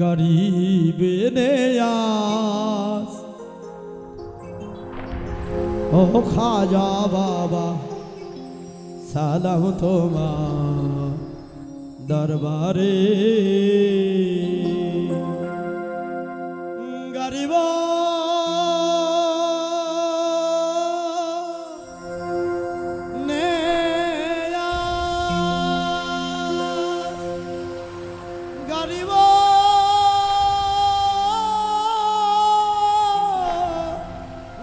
গরিব নেয়াস ও খাজা বাবা সালাম তোমার দরবারে।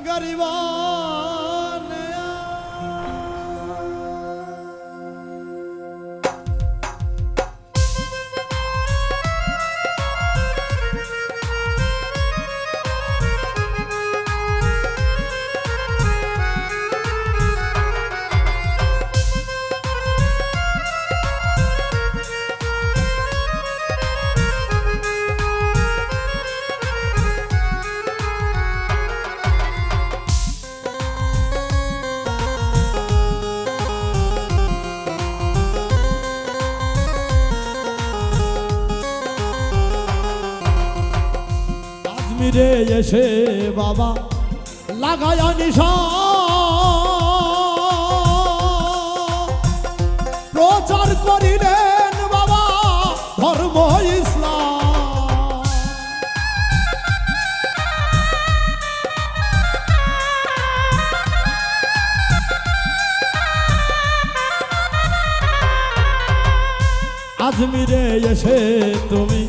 গরিব আজমিরে এসে বাবা, লাগায় নিশা প্রচার করিলেন বাবা ধর্ম ইসলাম। আজমিরে এসে তুমি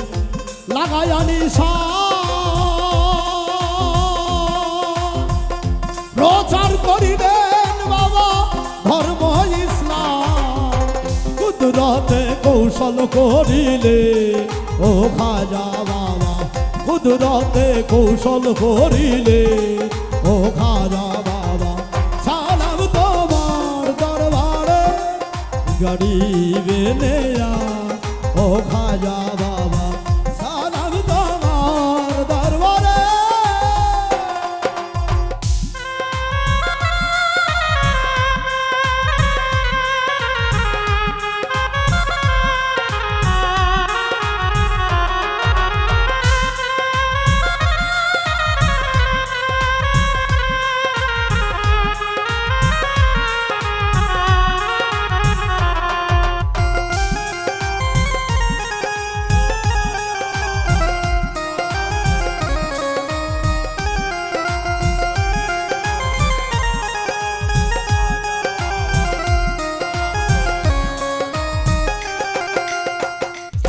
লাগায় নিশা করিলেন বাবা, ধর্ম ইসলাম। কুদরতে কৌশল করিলে, ও খাজা বাবা, কুদরতে কৌশল করিলে, ও খাজা বাবা, সালাম তোমার দরবারে গরিবে নেয়া ও খাজা বাবা।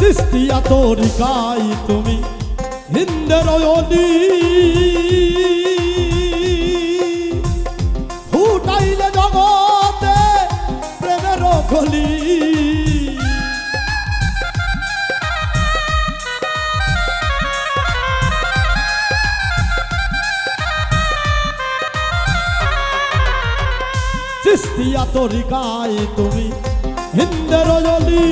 সৃষ্টিয়া তরিকাই তুমি হিন্দের ফুটাইলে জগতে প্রেমের খলি। সৃষ্টিয়া তরিকাই তুমি হিন্দের অলি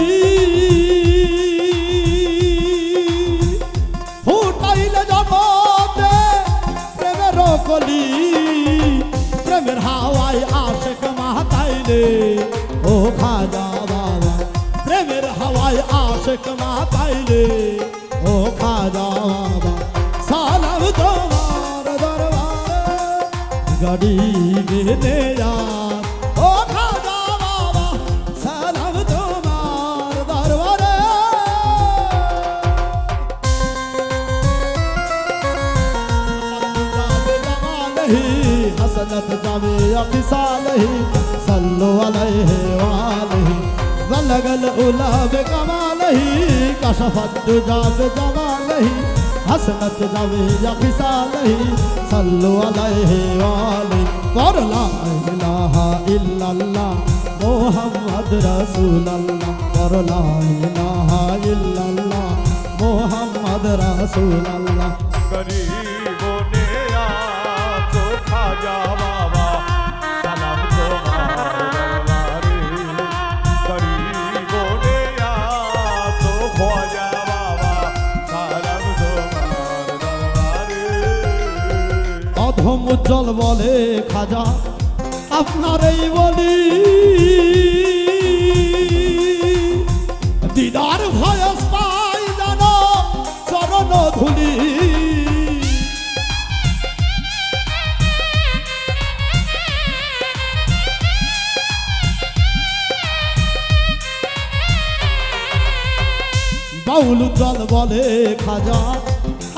কলি প্রেমের হাওয়ায় আশেক মাতাইলে, ও খাজা বাবা, প্রেমের হাওয়ায় আশেক মাতাইলে, ও খাজা বাবা, সালাম তোমার দরবার, গাড়ি ও خصاله صلوا عليه وآله بلغ الأولى بكماله كشف الدجى بجماله حسنت جامع خصاله صلوا عليه وآله قر لا إله إلا الله محمد رسول الله قر لا إله إلا الله محمد رسول الله অধম উজ্জ্বল বলে খাজা আপনার এই বলি। দিদার ভয়স্তাই যেন চরণ চরণ ধুলি। বাউল জল বলে খাজা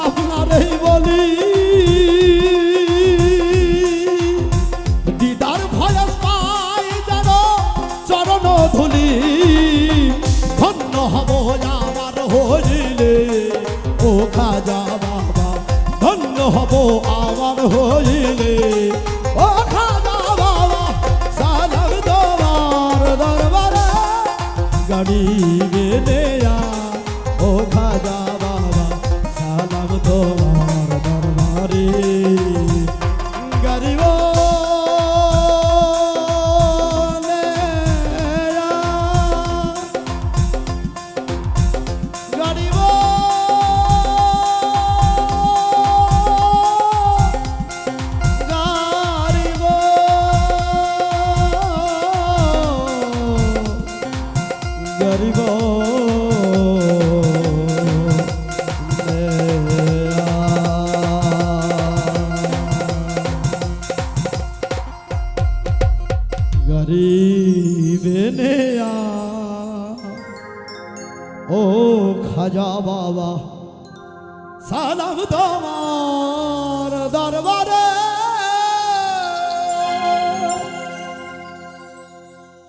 আপনার এই বলি। ধুলি ধন্য হব আমার হইলে। ও খাজা বাবা, ধন্য হব আমার হইলে। ও খাজা বাবা, সালাম তোমার দরবারে গরিবে ও খাজা বাবা সালাম তোমার দরবারে।